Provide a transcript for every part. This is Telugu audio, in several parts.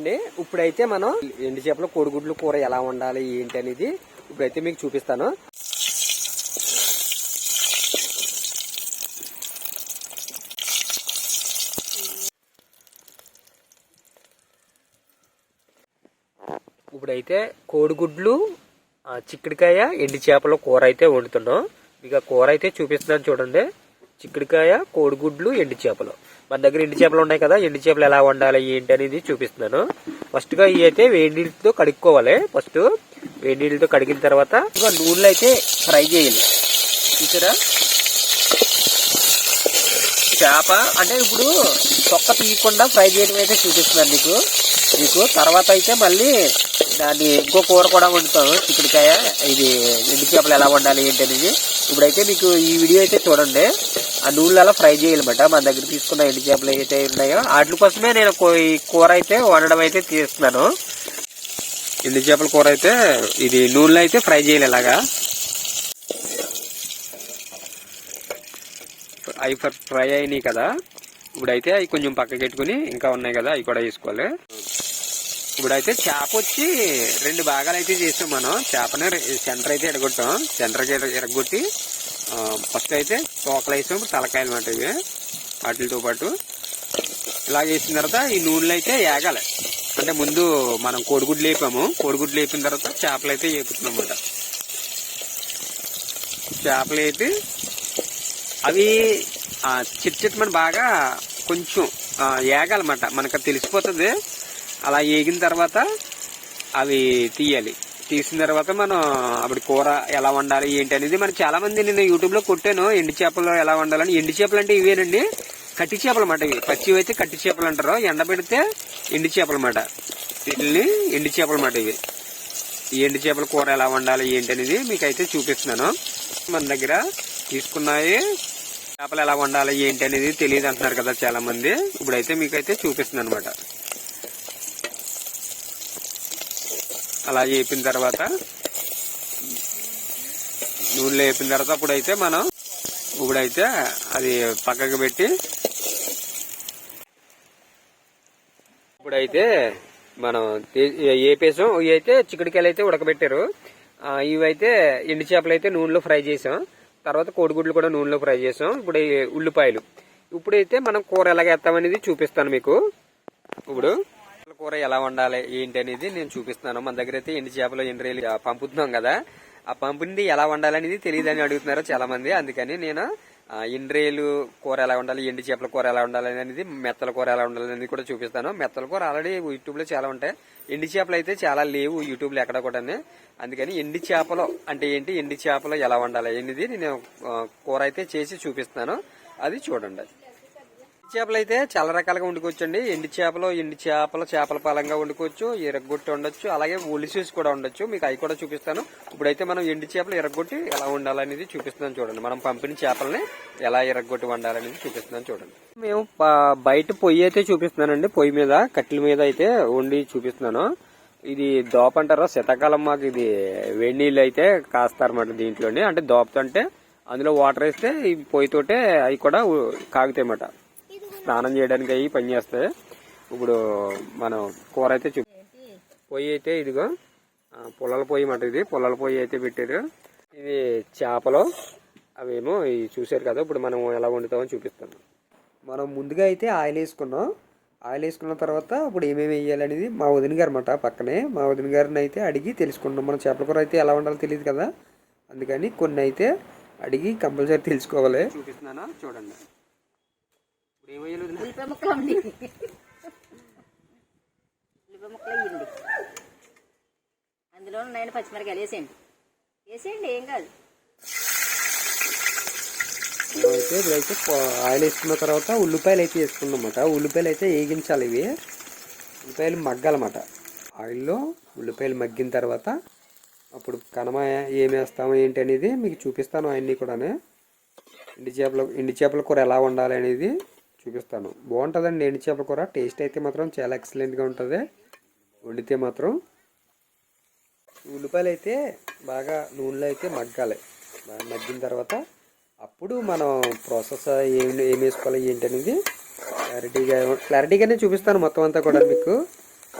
అండి ఇప్పుడైతే మనం ఎండు చేపల కోడిగుడ్లు కూర ఎలా వండాలి ఏంటి అనేది ఇప్పుడైతే మీకు చూపిస్తాను. ఇప్పుడైతే కోడిగుడ్లు చిక్కుడుకాయ ఎండు చేపల కూర అయితే వండుతున్నాం. మీకు ఆ కూర అయితే చూపిస్తున్నాను చూడండి. చిక్కుడుకాయ కోడిగుడ్లు ఎండు చేపలు. మన దగ్గర ఎండి చేపలు ఉన్నాయి కదా ఎండి చేపలు ఎలా వండాలి ఏంటి అనేది చూపిస్తున్నాను. ఫస్ట్గా ఇవి అయితే వేడి నీళ్ళతో కడుక్కోవాలి. ఫస్ట్ వేడి నీళ్ళతో కడిగిన తర్వాత ఇంకా నూనెలో అయితే ఫ్రై చేయాలి. చూసారా? చేప అంటే ఇప్పుడు తొక్క తీయకుండా ఫ్రై చేయడం అయితే చూపిస్తున్నాను మీకు. మీకు తర్వాత అయితే మళ్ళీ దాన్ని ఇంకో కూర కూడా వండుతాను. చిక్కుడుకాయ ఇది ఎండు చేపలు ఎలా వండాలి ఏంటి అనేది. ఇప్పుడైతే మీకు ఈ వీడియో అయితే చూడండి. ఆ నూనెలలో అలా ఫ్రై బట్ట మన దగ్గర తీసుకున్న ఎండి చేపలు ఏవైతే ఉన్నాయో వాటి కోసమే నేను ఈ కూర అయితే వండడం అయితే తీస్తున్నాను ఎండు చేపల కూర అయితే ఇది నూనెలో అయితే ఫ్రై చేయాలి ఇలాగా. అవి ఫర్- ఫ్రై అయినాయి కదా. ఇప్పుడైతే అవి కొంచెం పక్కకి పెట్టుకుని ఇంకా ఉన్నాయి కదా అవి కూడా వేసుకోవాలి. ఇప్పుడైతే చేప వచ్చి రెండు భాగాలు అయితే చేసాం మనం. చేపని సెంటర్ అయితే ఎడగొట్టాం సెంటర్కి ఎరగొట్టి ఫస్ట్ అయితే తోకలు వేసినప్పుడు తలకాయలు మాట ఇవి వాటితో పాటు ఇలా వేసిన తర్వాత ఈ నూనెలో అయితే ఏగాలి. అంటే ముందు మనం కోడిగుడ్లు వేపాము కోడిగుడ్లు వేపిన తర్వాత చేపలు అయితే వేపుతున్నాం అన్నమాట. చేపలు వేపి అవి చిట్ చిట్ మన బాగా కొంచెం ఏగాలన్నమాట. మనకు అది తెలిసిపోతుంది. అలా ఏగిన తర్వాత అవి తీయాలి. తీసిన తర్వాత మనం అప్పుడు కూర ఎలా వండాలి ఏంటి అనేది మనం చాలా మంది నేను యూట్యూబ్లో కొట్టాను. ఎండు చేపలు ఎలా వండాలని. ఎండి చేపలు అంటే ఇవేనండి. కట్టి చేపలు అన్నమాట ఇవి. పచ్చివి అయితే కట్టి చేపలు అంటారు. ఎండబెడితే ఎండు చేపలు అన్నమాట. వీటిని ఎండు చేపలు అన్నమాట ఇవి. ఈ ఎండు చేపల కూర ఎలా వండాలి ఏంటి అనేది మీకు అయితే చూపిస్తున్నాను. మన దగ్గర తీసుకున్నాయి. చేపలు ఎలా వండాలి ఏంటి అనేది తెలియదు అంటున్నారు కదా చాలా మంది. ఇప్పుడైతే మీకైతే చూపిస్తున్నాను అనమాట అలా వేపిన తర్వాత నూనెలో వేపిన తర్వాత అప్పుడైతే మనం ఇప్పుడైతే అది పక్కకు పెట్టి ఇప్పుడైతే మనం వేపేసాం ఏపేసాం. ఇవి అయితే చిక్కుడుకాయలు అయితే ఉడకబెట్టారు. ఇవైతే ఎండు చేపలు అయితే నూనెలో ఫ్రై చేసాం. తర్వాత కోడిగుడ్లు కూడా నూనెలో ఫ్రై చేసాం. ఇప్పుడు ఉల్లిపాయలు. ఇప్పుడైతే మనం కూర ఎలా వేస్తామనేది చూపిస్తాను మీకు. ఇప్పుడు కూర ఎలా వండాలి ఏంటి అనేది నేను చూపిస్తున్నాను. మన దగ్గర అయితే ఎండి చేపలు ఎండ్రేలు పంపుతున్నాం కదా. ఆ పంపింది ఎలా వండాలనేది తెలియదని అడుగుతున్నారు చాలా మంది అందుకని నేను ఎండ్రేలు కూర ఎలా ఉండాలి ఎండి చేపల కూర ఎలా ఉండాలి అనేది మెత్తల కూర ఎలా ఉండాలి అనేది కూడా చూపిస్తాను. మెత్తల కూర ఆల్రెడీ యూట్యూబ్లో చాలా ఉంటాయి. ఎండి చేపలు అయితే చాలా లేవు యూట్యూబ్లో ఎక్కడ కూడా అందుకని ఎండి చేపలు అంటే ఏంటి ఎండి చేపలు ఎలా వండాలి అనేది నేను కూర అయితే చేసి చూపిస్తాను అది చూడండి. చేపలు అయితే చాలా రకాలుగా వండుకోవచ్చు అండి ఎండి చేపలు ఎండు చేపలు చేపల పాలంగా వండుకోవచ్చు ఎరగొట్టి ఉండొచ్చు అలాగే ఒలిసేసి కూడా ఉండొచ్చు మీకు అవి కూడా చూపిస్తాను. ఇప్పుడైతే మనం ఎండి చేపలు ఎరగొట్టి ఎలా వండాలనేది చూపిస్తున్నాను చూడండి. మనం పంపిన చేపలని ఎలా ఎరగొట్టి వండాలనేది చూపిస్తున్నాను చూడండి. మేము బయట పొయ్యి అయితే చూపిస్తున్నానండి. పొయ్యి మీద కట్టెల మీద అయితే వండి చూపిస్తున్నాను. ఇది దోప అంటారా? శీతాకాలం మాకు ఇది వేడి నీళ్ళు అయితే కాస్తారన్నమాట దీంట్లోనే. అంటే దోపతో అంటే అందులో వాటర్ వేస్తే ఈ పొయ్యితోటే అవి కూడా కాగుతాయి అన్నమాట స్నానం చేయడానికి అవి పనిచేస్తాయి ఇప్పుడు మనం కూర అయితే చూ పొయ్యి అయితే ఇదిగో పొలాల పొయ్యి మాట ఇది. పొలాల పొయ్యి అయితే పెట్టారు. ఇది చేపలు అవేమో ఇవి చూసారు కదా ఇప్పుడు మనం ఎలా వండుతామని చూపిస్తాను. మనం ముందుగా అయితే ఆయిల్ వేసుకున్నాం. ఆయిల్ వేసుకున్న తర్వాత ఇప్పుడు ఏమేమి వేయాలనేది మా వదిన గారు అనమాట పక్కనే. మా వదిన గారిని అయితే అడిగి తెలుసుకున్నాం మనం చేపల కూర అయితే ఎలా వండాలో తెలియదు కదా. అందుకని కొన్ని అయితే అడిగి కంపల్సరీ తెలుసుకోవాలి. చూపిస్తున్నాను? చూడండి. ఉల్లిపాయ ముక్కలు ఉంది ఉల్లిపాయ ముక్కలు వేయండి అందులో ఉన్నాయండి పచ్చిమిరకాయలు వేసేయండి. వేసేయండి ఏం కాదు. అయితే ఇప్పుడైతే ఆయిల్ వేసుకున్న తర్వాత ఉల్లిపాయలు అయితే వేసుకున్నాం అన్నమాట ఉల్లిపాయలు అయితే వేగించాలి ఇవి. ఉల్లిపాయలు మగ్గాలన్నమాట. ఆయిల్లో ఉల్లిపాయలు మగ్గిన తర్వాత అప్పుడు కనమ ఏం వేస్తాము ఏంటి అనేది మీకు చూపిస్తాను అవన్నీ కూడా ఎండి చేపల ఎండి చేపల కూర ఎలా వండాలి అనేది. చూపిస్తాను. బాగుంటుందండి ఎండి చేపల కూర. టేస్ట్ అయితే మాత్రం చాలా ఎక్సలెంట్గా ఉంటుంది. వండితే మాత్రం ఉల్లిపాయలు అయితే బాగా నూనెలో అయితే మగ్గాలి. బాగా మగ్గిన తర్వాత అప్పుడు మనం ప్రాసెస్ ఏమి ఏం వేసుకోవాలి ఏంటి అనేది క్లారిటీగా క్లారిటీగానే చూపిస్తాను మొత్తం అంతా కూడా మీకు.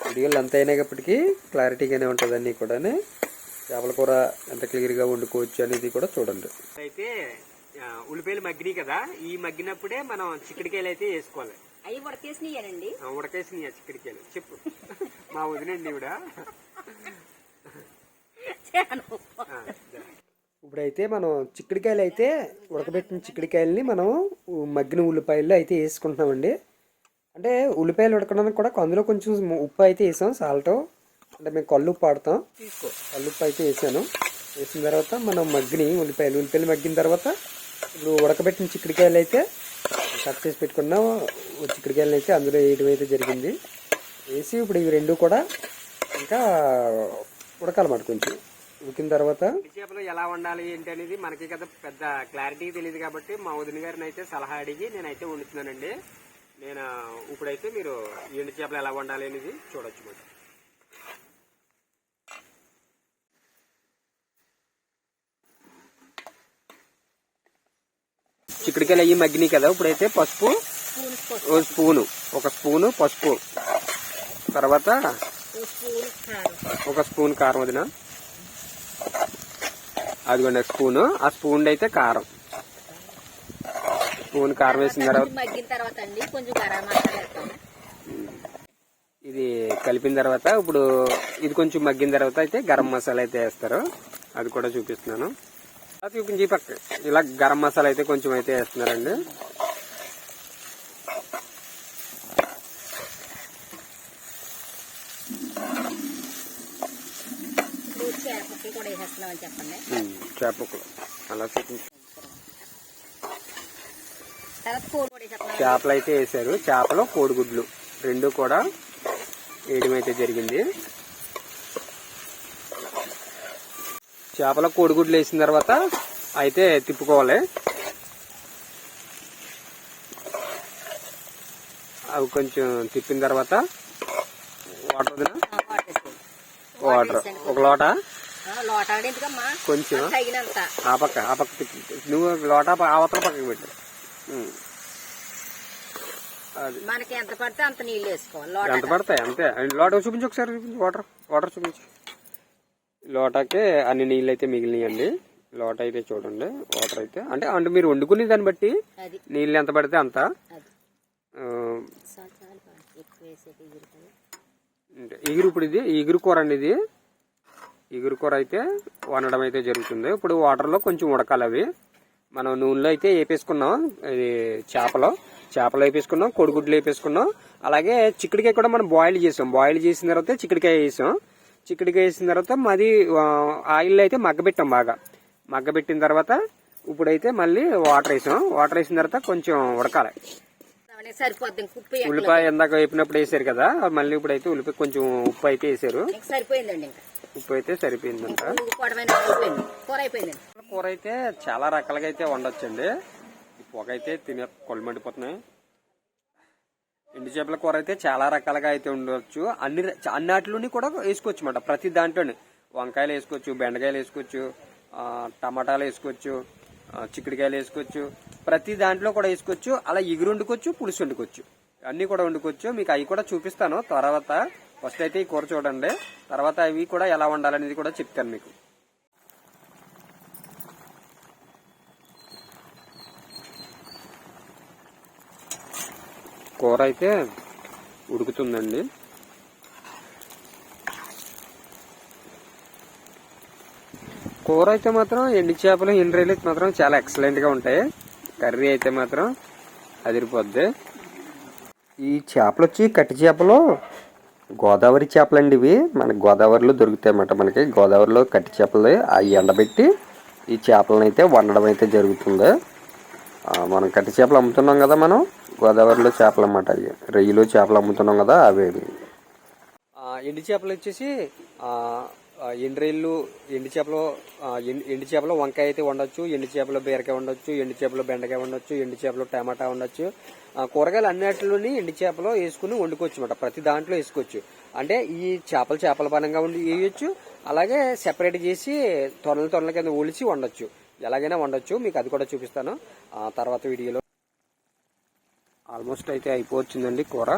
వీడియోలు ఎంత అయినప్పటికీ క్లారిటీగానే ఉంటుంది అన్నీ కూడా చేపల కూర ఎంత క్లియర్గా వండుకోవచ్చు అనేది కూడా చూడండి. అయితే ఉల్లిపాయలు మగ్గినాయి కదా ఈ మగ్గినప్పుడే మనం చిక్కడికాయలు అయితే వేసుకోవాలి. అవి ఉడకేసినాయేనండి. ఉడకేసినాయి చిక్కడికాయలు? చెప్పు. మా వదినండి ఇవిడ ఇప్పుడైతే మనం చిక్కడికాయలు అయితే ఉడకబెట్టిన చిక్కడికాయలని మనం మగ్గిన ఉల్లిపాయలు అయితే వేసుకుంటున్నామండి. అంటే ఉల్లిపాయలు ఉడకడానికి కూడా అందులో కొంచెం ఉప్పు అయితే వేసాం సాల్ట్ అంటే మేము కళ్ళు ఉప్పు వాడతాం. కళ్ళు ఉప్పు అయితే వేసాను. వేసిన తర్వాత మనం మగ్గిని ఉల్లిపాయలు ఉల్లిపాయలు మగ్గిన తర్వాత ఇప్పుడు ఉడకబెట్టిన చిక్కడికాయలు అయితే కట్ చేసి పెట్టుకున్న. చిక్కడికాయలు అయితే అందులో వేయడం అయితే జరిగింది. వేసి ఇప్పుడు ఇవి రెండు కూడా ఇంకా ఉడకాలన్నమాట కొంచెం. ఉడికిన తర్వాత చేపలు ఎలా వండాలి ఏంటి అనేది మనకి కదా పెద్ద క్లారిటీ తెలియదు కాబట్టి మా వదిన గారిని అయితే సలహా అడిగి నేనైతే వండుతున్నానండి. నేను ఇప్పుడైతే మీరు ఎండు చేపలు ఎలా వండాలి అనేది చూడొచ్చు మాట చిక్కడికాయలు అయ్యి మగ్గినాయి కదా? ఇప్పుడైతే పసుపు స్పూన్ పసుపు, ఓ స్పూను. ఒక స్పూను పసుపు. తర్వాత ఒక స్పూన్ కారం వదిన. అదిగోండి స్పూను. ఆ స్పూన్ అయితే కారం. స్పూన్ కారం వేసిన తర్వాత కొంచెం మగ్గిన తర్వాత అండి కొంచెం గరం మసాలా వేస్తాము ఇది కలిపిన తర్వాత ఇప్పుడు ఇది కొంచెం మగ్గిన తర్వాత అయితే గరం మసాలా అయితే వేస్తారు. అది కూడా చూపిస్తున్నాను. చూపించి పక్క. ఇలా గరం మసాలా అయితే కొంచెం అయితే వేస్తున్నారండి. ఇప్పుడు చేపకి కూడా వేసేస్తున్నామని చెప్పండి. ఉమ్, చేప ముక్కలు అలా చూపించి. చేపలు అయితే వేసారు. చేపలు కోడిగుడ్లు. రెండు కూడా వేయడం అయితే జరిగింది. చేపల కోడిగుడ్లు వేసిన తర్వాత అయితే తిప్పుకోవాలి. అవి కొంచెం తిప్పిన తర్వాత వాటర్ వదిన? వాటర్ ఒక లోట? కొంచెం. ఆ పక్క ఆ పక్క నువ్వు లోట అవతల పక్కకి పెట్టు. మనకి ఎంత పడితే అంత నీళ్ళు వేసుకోవాలి ఎంత పడతాయి? అంతే. లోట చూపించు ఒకసారి చూపించు. వాటర్ వాటర్ చూపించు. లోటాకే అన్ని నీళ్ళు అయితే మిగిలినాయండి. లోట అయితే చూడండి వాటర్ అయితే అంటే అంటే మీరు వండుకునే దాన్ని బట్టి నీళ్ళు ఎంత పడితే అంత. ఎగురు ఇప్పుడు ఇది ఎగురు కూర అండి ఇది. ఎగురు కూర అయితే వండడం అయితే జరుగుతుంది. ఇప్పుడు వాటర్లో కొంచెం ఉడకాలి అవి. మనం నూనెలో అయితే వేపేసుకున్నాం ఇది చేపలో. చేపలు వేపేసుకున్నాం కొడిగుడ్లు వేపేసుకున్నాం. అలాగే చిక్కుడికాయ కూడా మనం బాయిల్ చేసాం. బాయిల్ చేసిన తర్వాత చిక్కుడికాయ వేసాం. చిక్కుడికాయ వేసిన తర్వాత మాది ఆయిల్ అయితే మగ్గబెట్టాం బాగా. మగ్గబెట్టిన తర్వాత ఇప్పుడైతే మళ్ళీ వాటర్ వేసాం. వాటర్ వేసిన తర్వాత కొంచెం ఉడకాలి. ఉల్లిపాయ ఇందాక వేపినప్పుడు వేసారు కదా మళ్ళీ ఇప్పుడైతే ఉల్లిపాయ కొంచెం ఉప్పు అయితే వేసారు. ఉప్పు అయితే సరిపోయిందంట కూర అయితే చాలా రకాలుగా అయితే వండొచ్చండి. పొగ అయితే తినే కొళ్ళు మండిపోతున్నాయి ఎండు చేపల కూర అయితే చాలా రకాలుగా అయితే ఉండవచ్చు అన్ని ర- అన్నిటిలోని కూడా వేసుకోవచ్చు అన్నమాట. ప్రతి దాంట్లోని వంకాయలు వేసుకోవచ్చు బెండకాయలు వేసుకోవచ్చు టమాటాలు వేసుకోవచ్చు చిక్కుడుకాయలు వేసుకోవచ్చు. ప్రతి దాంట్లో కూడా వేసుకోవచ్చు. అలా ఎగురు వండుకోవచ్చు పులుసు వండుకోవచ్చు. అన్ని కూడా వండుకోవచ్చు. మీకు అవి కూడా చూపిస్తాను. తర్వాత ఫస్ట్ అయితే ఈ కూర చూడండి. తర్వాత అవి కూడా ఎలా వండాలనేది కూడా చెప్తాను మీకు. కూర అయితే ఉడుకుతుందండి. కూర అయితే మాత్రం ఎండు చేపలు ఎండ్రైలు అయితే మాత్రం చాలా ఎక్సలెంట్గా ఉంటాయి. కర్రీ అయితే మాత్రం అదిరిపోద్ది. ఈ చేపలు వచ్చి కట్టి చేపలు గోదావరి చేపలండి ఇవి. మనకి గోదావరిలో దొరుకుతాయి అన్నమాట మనకి. గోదావరిలో కట్టి చేపలు అవి ఎండబెట్టి ఈ చేపలను అయితే వండడం అయితే జరుగుతుంది. మనం కట్టి చేపలు అమ్ముతున్నాం కదా మనం. గోదావరిలో చేపలు అన్నమాట అవి. రొయ్యలు చేపలు అమ్ముతున్నాం కదా అవి ఎండు చేపలు వచ్చేసి ఎండు రొయ్యలు ఎండు చేపలు ఎండు చేపలు వంకాయ అయితే ఉండొచ్చు ఎండు చేపలు బీరకాయ ఉండొచ్చు ఎండు చేపలు బెండకాయ ఉండొచ్చు ఎండు చేపలు టమాటా ఉండొచ్చు కూరగాయలు అన్నిటిలోని ఎండు చేపలు వేసుకుని వండుకోవచ్చు అనమాట ప్రతి దాంట్లో వేసుకోవచ్చు. అంటే ఈ చేపలు చేపల పరంగా ఉండి వేయచ్చు అలాగే సెపరేట్ చేసి తొనల తొనల కింద ఒలిచి వండొచ్చు. ఎలాగైనా వండొచ్చు మీకు అది కూడా చూపిస్తాను. తర్వాత వీడియోలో ఆల్మోస్ట్ అయితే అయిపోవచ్చిందండి కూర.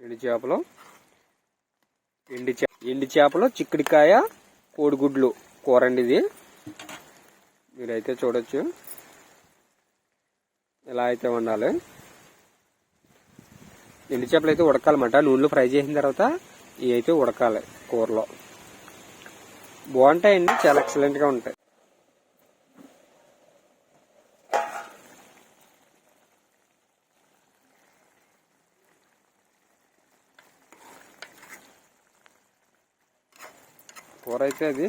ఎండి చేపలు ఎండి చేప ఎండి చేపలు చిక్కుడికాయ కోడిగుడ్లు కూర అండి ఇది. మీరైతే చూడొచ్చు. ఎలా అయితే ఉండాలి ఎండు చేపలు అయితే ఉడకాలన్నమాట. నూనెలో ఫ్రై చేసిన తర్వాత ఇవి అయితే ఉడకాలి కూరలో. బాగుంటాయండి చాలా ఎక్సలెంట్గా ఉంటాయి. కూర అయితే అది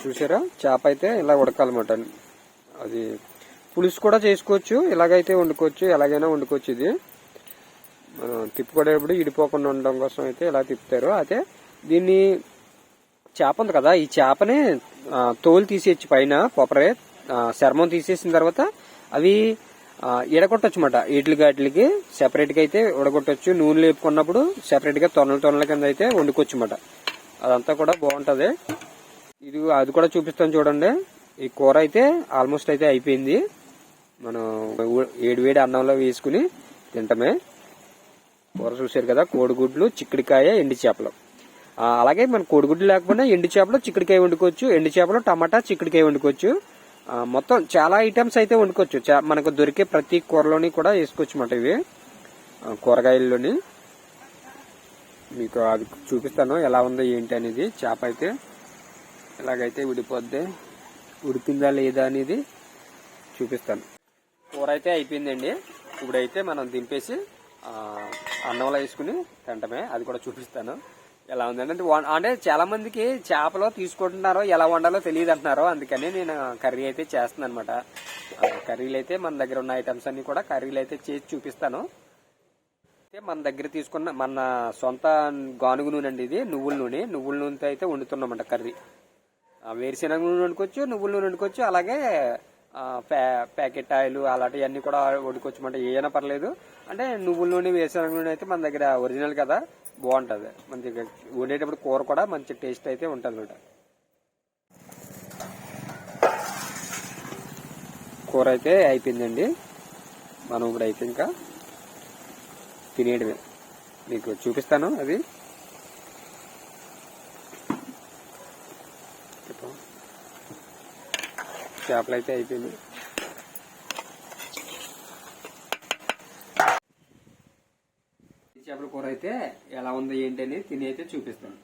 చూసారా? చేప అయితే ఇలా ఉడకాలన్నమాట. అది పులుసు కూడా చేసుకోవచ్చు. ఇలాగైతే వండుకోవచ్చు ఎలాగైనా వండుకోవచ్చు ఇది. మనం తిప్పుకునేటప్పుడు ఇడిపోకుండా ఉండడం కోసం అయితే ఇలా తిప్పుతారు అయితే దీన్ని చేప ఉంది కదా ఈ చేపని తోలు తీసేయచ్చు పైన కొబ్బరి చర్మం తీసేసిన తర్వాత అవి ఎడగొట్టచ్చు అనమాట వీటికి వాటికి సెపరేట్గా అయితే ఉడగొట్టచ్చు. నూనె లేపుకున్నప్పుడు సెపరేట్గా తొనల తొనల కింద అయితే వండుకోవచ్చు అనమాట అదంతా కూడా బాగుంటది. ఇది అది కూడా చూపిస్తాను చూడండి. ఈ కూర అయితే ఆల్మోస్ట్ అయితే అయిపోయింది. మనం ఏడు వేడి అన్నంలో వేసుకుని తింటమే. కూర చూసారు కదా కోడిగుడ్లు చిక్కుడికాయ ఎండి చేపలు. అలాగే మన కోడిగుడ్లు లేకపోయినా ఎండి చేపలు చిక్కుడికాయ వండుకోవచ్చు. ఎండి చేపలు టమాటా చిక్కుడికాయ వండుకోవచ్చు. మొత్తం చాలా ఐటమ్స్ అయితే వండుకోవచ్చు. మనకు దొరికే ప్రతి కూరలోని కూడా వేసుకోవచ్చు అన్నమాట ఇవి. కూరగాయల్లోని. మీకు అది చూపిస్తాను ఎలా ఉందో ఏంటి అనేది. చేప అయితే ఎలాగైతే విడిపోద్ది ఉడికిందా లేదా అనేది చూపిస్తాను. కూర అయితే అయిపోయిందండి. ఇప్పుడైతే మనం దింపేసి అన్నంలో వేసుకుని తింటమే. అది కూడా చూపిస్తాను. ఎలా ఉందంటే అంటే అంటే చాలా మందికి చేపలు తీసుకుంటున్నారో ఎలా వండాలో తెలియదు అంటున్నారు అందుకని నేను కర్రీ అయితే చేస్తున్నాను అనమాట కర్రీలు అయితే మన దగ్గర ఉన్న ఐటమ్స్ అన్ని కూడా కర్రీలు అయితే చేసి చూపిస్తాను. అయితే మన దగ్గర తీసుకున్న మన సొంత గానుగు నూనె అండి ఇది నువ్వుల నూనె. నువ్వుల నూనెతో అయితే వండుతున్నామంట కర్రీ. వేరుశెనగ నూనె వండుకోవచ్చు నువ్వుల నూనె వండుకోవచ్చు అలాగే ప్యాకెట్ ఆయిల్ అలాంటివన్నీ కూడా వండుకోవచ్చు ఏమైనా పర్లేదు. అంటే నువ్వుల నూనె వేసిన నూనె అయితే మన దగ్గర ఒరిజినల్ కదా బాగుంటుంది. మన దగ్గర వండేటప్పుడు కూర కూడా మంచి టేస్ట్ అయితే ఉంటుంది అనమాట కూర అయితే అయిపోయిందండి. మనం ఇప్పుడు అయితే ఇంకా తినేయడమే. మీకు చూపిస్తాను అది. చేపలు అయితే అయిపోయింది చేపల కూర అయితే ఎలా ఉంది ఏంటి అని తిని అయితే చూపిస్తాను.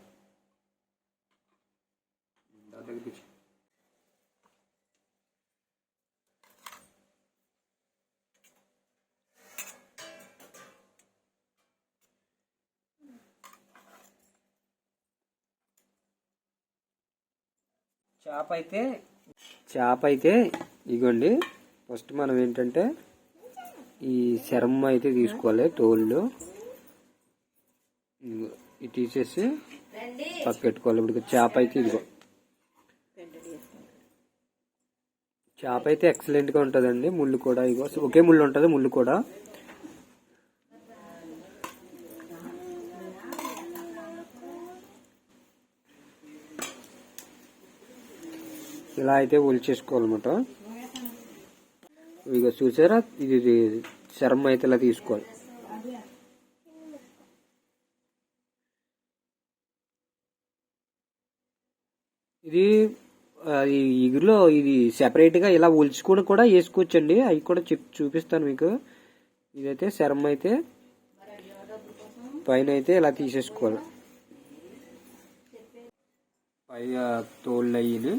చేప అయితే చేప అయితే ఇగోండి. ఫస్ట్ మనం ఏంటంటే ఈ చర్మం అయితే తీసుకోవాలి తోళ్ళు ఇది తీసేసి పక్క పెట్టుకోవాలి. ఇప్పుడు చేప అయితే ఇదిగో. చేప అయితే ఎక్సలెంట్గా ఉంటుందండి ముళ్ళు కూడా ఇగో ఒకే ముళ్ళు ఉంటుంది ముళ్ళు కూడా. ఇలా అయితే ఒలిచేసుకోవాలన్నమాట ఇక చూసారా? ఇది ఇది చర్మం అయితే ఇలా తీసుకోవాలి. ఇది ఆ, ఇగురులో ఇది సెపరేట్గా ఇలా ఒలుచుకొని కూడా వేసుకోవచ్చండి. అవి కూడా చెప్ చూపిస్తాను మీకు. ఇదైతే శరం అయితే పైన అయితే ఇలా తీసేసుకోవాలి. పై తోళ్ళు అయ్యి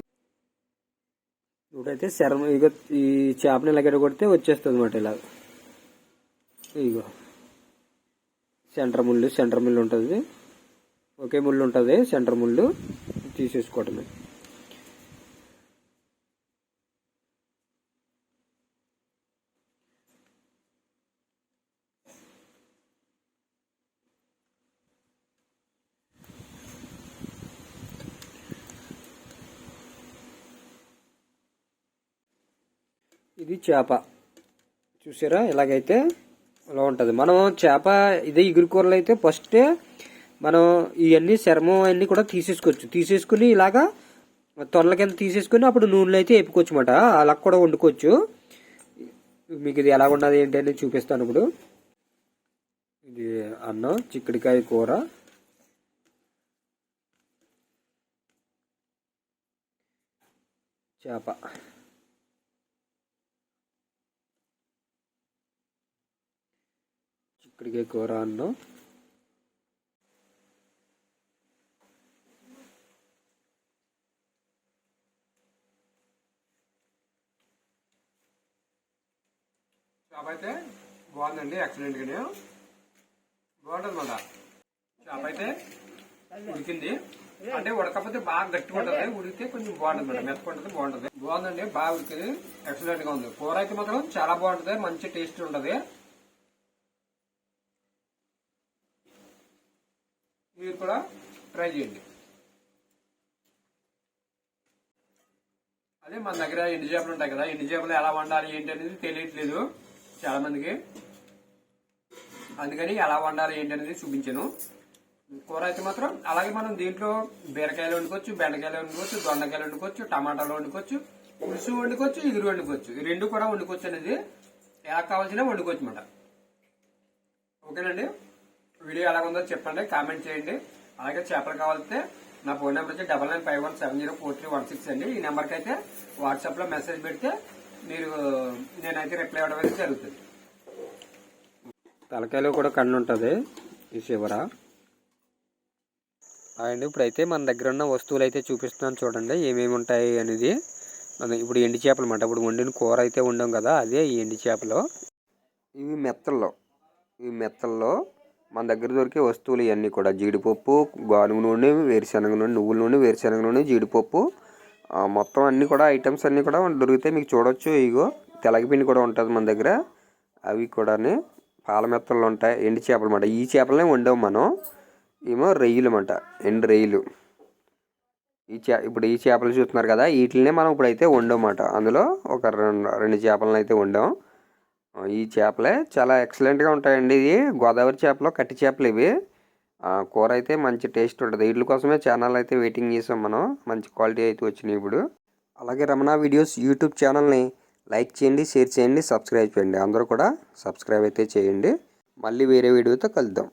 ఇప్పుడైతే చర్మం ఇక ఈ చేపని ఇలా కొడితే వచ్చేస్తుంది అనమాట ఇలా. ఇగో. సెంటర్ ముళ్ళు సెంటర్ ముళ్ళు ఉంటుంది. ఒకే ముళ్ళు ఉంటుంది సెంటర్ ముళ్ళు తీసేసుకోవటమే. చేప. చూసారా? ఇలాగైతే ఇలా ఉంటుంది. మనం చేప ఇదే ఇగురు కూరలు అయితే ఫస్ట్ మనం ఇవన్నీ చర్మం అన్నీ కూడా తీసేసుకోవచ్చు. తీసేసుకుని ఇలాగా తొండల కింద తీసేసుకుని అప్పుడు నూనెలో అయితే వేపుకోవచ్చు అనమాట అలా కూడా వండుకోవచ్చు. మీకు ఇది ఎలా ఉన్నది ఏంటి అని చూపిస్తాను ఇప్పుడు. ఇది అన్నం చిక్కుడుకాయ కూర. చేప. ఇక్కడికే కూర అన్నం చేప అయితే బాగుందండి ఎక్సలెంట్ గానే. బాగుంటుంది మాట చేప అయితే ఉడికింది. అంటే ఉడకపోతే బాగా గట్టిగా ఉంటుంది. ఉడికితే కొంచెం బాగుంటుంది మేడం మెత్తకుంటది బాగుంటుంది. బాగుందండి బాగా ఉడికింది. ఎక్సలెంట్గా ఉంది. కూర అయితే మాత్రం చాలా బాగుంటుంది. మంచి టేస్ట్ ఉంటది. మీరు కూడా ట్రై చేయండి. అదే మన దగ్గర ఎండు చేపలు ఉంటాయి కదా ఎండు చేపలు ఎలా వండాలి ఏంటి అనేది తెలియట్లేదు చాలా మందికి అందుకని ఎలా వండాలి ఏంటి అనేది చూపించాను. కూర అయితే మాత్రం అలాగే మనం దీంట్లో బీరకాయలు వండుకోవచ్చు బెండకాయలు వండుకోవచ్చు దొండకాయలు వండుకోవచ్చు టమాటాలు వండుకోవచ్చు పులుసు వండుకోవచ్చు ఇగురు వండుకోవచ్చు. ఈ రెండు కూడా వండుకోవచ్చు అనేది ఎలా కావాల్సిన వండుకోవచ్చు అన్నమాట ఓకేనండి? వీడియో ఎలా ఉందో చెప్పండి కామెంట్ చేయండి. అలాగే చేపలు కావాలంటే నా ఫోన్ నెంబర్ వచ్చి double nine five one seven zero four three one six అండి. ఈ నెంబర్కి అయితే వాట్సాప్లో మెసేజ్ పెడితే మీరు నేనైతే రిప్లై ఇవ్వడం అయితే జరుగుతుంది. తలకాయలో కూడా కన్ను ఉంటుంది ఈ చివర. అండి ఇప్పుడైతే మన దగ్గర ఉన్న వస్తువులు అయితే చూపిస్తున్నాను చూడండి ఏమేమి ఉంటాయి అనేది. మన ఇప్పుడు ఎండి చేపలు అన్నమాట. ఇప్పుడు వండిన కూర అయితే ఉండం కదా అదే ఈ ఎండి చేపలు. ఇవి మెత్తల్లో ఈ మెత్తల్లో మన దగ్గర దొరికే వస్తువులు ఇవన్నీ కూడా. జీడిపప్పు గానుగ నూనె వేరుశనగ నూనె నువ్వుల నూనె వేరుశనగ నూనె జీడిపప్పు మొత్తం అన్నీ కూడా ఐటమ్స్ అన్నీ కూడా దొరికితే మీకు చూడొచ్చు. ఇగో తెలగపిండి కూడా ఉంటుంది మన దగ్గర. అవి కూడాని పాలమెత్తలు ఉంటాయి. ఎండి చేపలు అన్నమాట. ఈ చేపలనే వండాం మనం. ఏమో రొయ్యలు అన్నమాట. ఎండు రొయ్యలు. ఈ చే ఇప్పుడు ఈ చేపలు చూస్తున్నారు కదా వీటినే మనం ఇప్పుడైతే వండామన్నమాట అందులో ఒక రెండు రెండు చేపలను అయితే వండాం. ఈ చేపలే చాలా ఎక్సలెంట్గా ఉంటాయండి ఇది గోదావరి చేపలు కట్టి చేపలు ఇవి. కూర అయితే మంచి టేస్ట్ ఉంటుంది. వీటి కోసమే ఛానల్ అయితే వెయిటింగ్ చేసాం మనం. మంచి క్వాలిటీ అయితే వచ్చినాయి ఇప్పుడు. అలాగే రమణ వీడియోస్ యూట్యూబ్ ఛానల్ని లైక్ చేయండి షేర్ చేయండి సబ్స్క్రైబ్ చేయండి. అందరూ కూడా సబ్స్క్రైబ్ అయితే చేయండి. మళ్ళీ వేరే వీడియోతో కలుద్దాం.